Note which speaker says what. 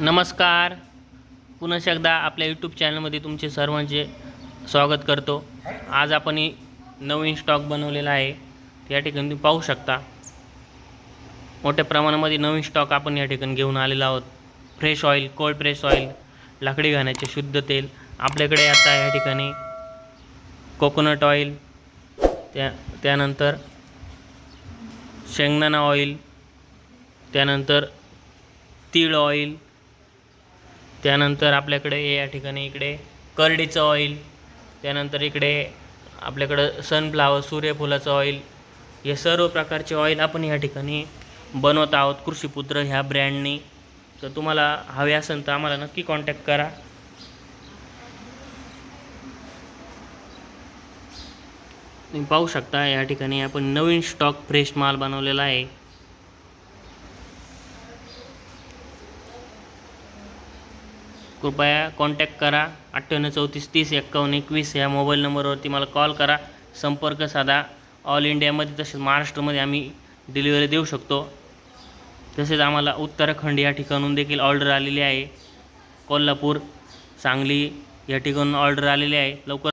Speaker 1: नमस्कार. पुन्हा एकदा आपल्या यूट्यूब चॅनलमध्ये तुमचे सर्वांचे स्वागत करतो. आज आपण नवीन स्टॉक बनवलेला आहे. या ठिकाणी तुम्ही पाहू शकता. मोठ्या प्रमाणामध्ये नवीन स्टॉक आपण या ठिकाणी घेऊन आलेलो आहोत. Fresh oil cold press oil लाकडी घाण्याचे शुद्ध तेल. आपल्याकडे आता या ठिकाणी कोकोनट ऑइल त्या त्यानंतर शेंगदाणा ऑइल त्यानंतर तीळ ऑइल त्यानंतर आपल्याकडे या ठिकाणी इकडे करडीचं ऑइल त्यानंतर इकडे आपल्याकडं सनफ्लावर सूर्यफुलाचं ऑइल हे सर्व प्रकारचे ऑइल आपण या ठिकाणी बनवत आहोत. कृषीपुत्र ह्या ब्रँडनी तर तुम्हाला हवे असेल तर आम्हाला नक्की कॉन्टॅक्ट करा. तुम्ही पाहू शकता या ठिकाणी आपण नवीन स्टॉक फ्रेश माल बनवलेला आहे. कृपया कॉन्टॅक्ट करा. अठ्ठ्याण्णव चौतीस तीस एक्कावन्न एकवीस ह्या मोबाईल नंबरवरती मला कॉल करा. संपर्क साधा. ऑल इंडियामध्ये तसेच महाराष्ट्रामध्ये आम्ही डिलिव्हरी देऊ शकतो. तसेच आम्हाला उत्तराखंड या ठिकाणून देखील ऑर्डर आलेली आहे. कोल्हापूर सांगली या ठिकाणून ऑर्डर आलेली आहे. लवकर